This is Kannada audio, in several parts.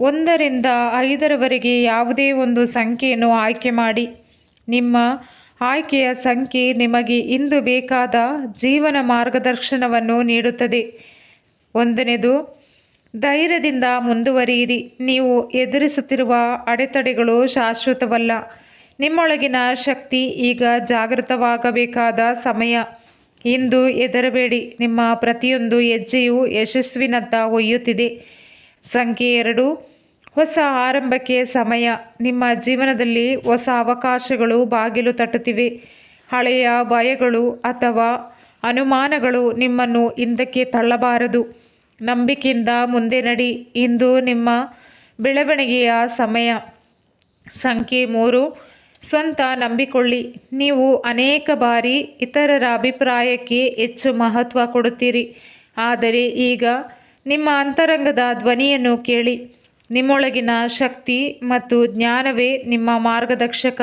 ಒಂದರಿಂದ ಐದರವರೆಗೆ ಯಾವುದೇ ಒಂದು ಸಂಖ್ಯೆಯನ್ನು ಆಯ್ಕೆ ಮಾಡಿ. ನಿಮ್ಮ ಆಯ್ಕೆಯ ಸಂಖ್ಯೆ ನಿಮಗೆ ಇಂದು ಬೇಕಾದ ಜೀವನ ಮಾರ್ಗದರ್ಶನವನ್ನು ನೀಡುತ್ತದೆ. ಒಂದನೇದು ಧೈರ್ಯದಿಂದ ಮುಂದುವರಿಯಿರಿ. ನೀವು ಎದುರಿಸುತ್ತಿರುವ ಅಡೆತಡೆಗಳು ಶಾಶ್ವತವಲ್ಲ. ನಿಮ್ಮೊಳಗಿನ ಶಕ್ತಿ ಈಗ ಜಾಗೃತವಾಗಬೇಕಾದ ಸಮಯ. ಇಂದು ಎದರಬೇಡಿ ನಿಮ್ಮ ಪ್ರತಿಯೊಂದು ಹೆಜ್ಜೆಯು ಯಶಸ್ವಿನತ್ತ ಒಯ್ಯುತ್ತಿದೆ. ಸಂಖ್ಯೆ ಎರಡು ಹೊಸ ಆರಂಭಕ್ಕೆ ಸಮಯ. ನಿಮ್ಮ ಜೀವನದಲ್ಲಿ ಹೊಸ ಅವಕಾಶಗಳು ಬಾಗಿಲು ತಟ್ಟುತ್ತಿವೆ. ಹಳೆಯ ಭಯಗಳು ಅಥವಾ ಅನುಮಾನಗಳು ನಿಮ್ಮನ್ನು ಹಿಂದಕ್ಕೆ ತಳ್ಳಬಾರದು. ನಂಬಿಕೆಯಿಂದ ಮುಂದೆ ನಡಿ. ಇಂದು ನಿಮ್ಮ ಬೆಳವಣಿಗೆಯ ಸಮಯ. ಸಂಖ್ಯೆ ಮೂರು. ಸ್ವಂತ ನಂಬಿಕೊಳ್ಳಿ. ನೀವು ಅನೇಕ ಬಾರಿ ಇತರರ ಅಭಿಪ್ರಾಯಕ್ಕೆ ಹೆಚ್ಚು ಮಹತ್ವ ಕೊಡುತ್ತೀರಿ. ಆದರೆ ಈಗ ನಿಮ್ಮ ಅಂತರಂಗದ ಧ್ವನಿಯನ್ನು ಕೇಳಿ. ನಿಮ್ಮೊಳಗಿನ ಶಕ್ತಿ ಮತ್ತು ಜ್ಞಾನವೇ ನಿಮ್ಮ ಮಾರ್ಗದರ್ಶಕ.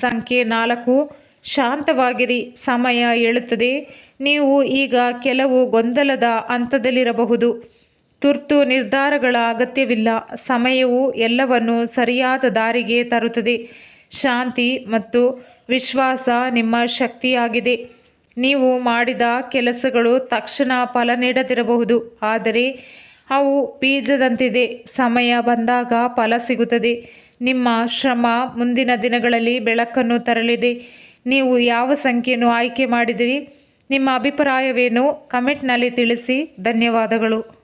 ಸಂಖ್ಯೆ ನಾಲ್ಕು, ಶಾಂತವಾಗಿರಿ, ಸಮಯ ಹೇಳುತ್ತದೆ ನೀವು ಈಗ ಕೆಲವು ಗೊಂದಲದ ಹಂತದಲ್ಲಿರಬಹುದು. ತುರ್ತು ನಿರ್ಧಾರಗಳ ಅಗತ್ಯವಿಲ್ಲ. ಸಮಯವು ಎಲ್ಲವನ್ನು ಸರಿಯಾದ ದಾರಿಗೆ ತರುತ್ತದೆ. ಶಾಂತಿ ಮತ್ತು ವಿಶ್ವಾಸ ನಿಮ್ಮ ಶಕ್ತಿಯಾಗಿದೆ. ನೀವು ಮಾಡಿದ ಕೆಲಸಗಳು ತಕ್ಷಣ ಫಲ ನೀಡದಿರಬಹುದು. ಆದರೆ ಅವು ಬೀಜದಂತಿದೆ. ಸಮಯ ಬಂದಾಗ ಫಲ ಸಿಗುತ್ತದೆ. ನಿಮ್ಮ ಶ್ರಮ ಮುಂದಿನ ದಿನಗಳಲ್ಲಿ ಬೆಳಕನ್ನು ತರಲಿದೆ. ನೀವು ಯಾವ ಸಂಖ್ಯೆಯನ್ನು ಆಯ್ಕೆ ಮಾಡಿದಿರಿ? ನಿಮ್ಮ ಅಭಿಪ್ರಾಯವೇನು? ಕಮೆಂಟ್ನಲ್ಲಿ ತಿಳಿಸಿ. ಧನ್ಯವಾದಗಳು.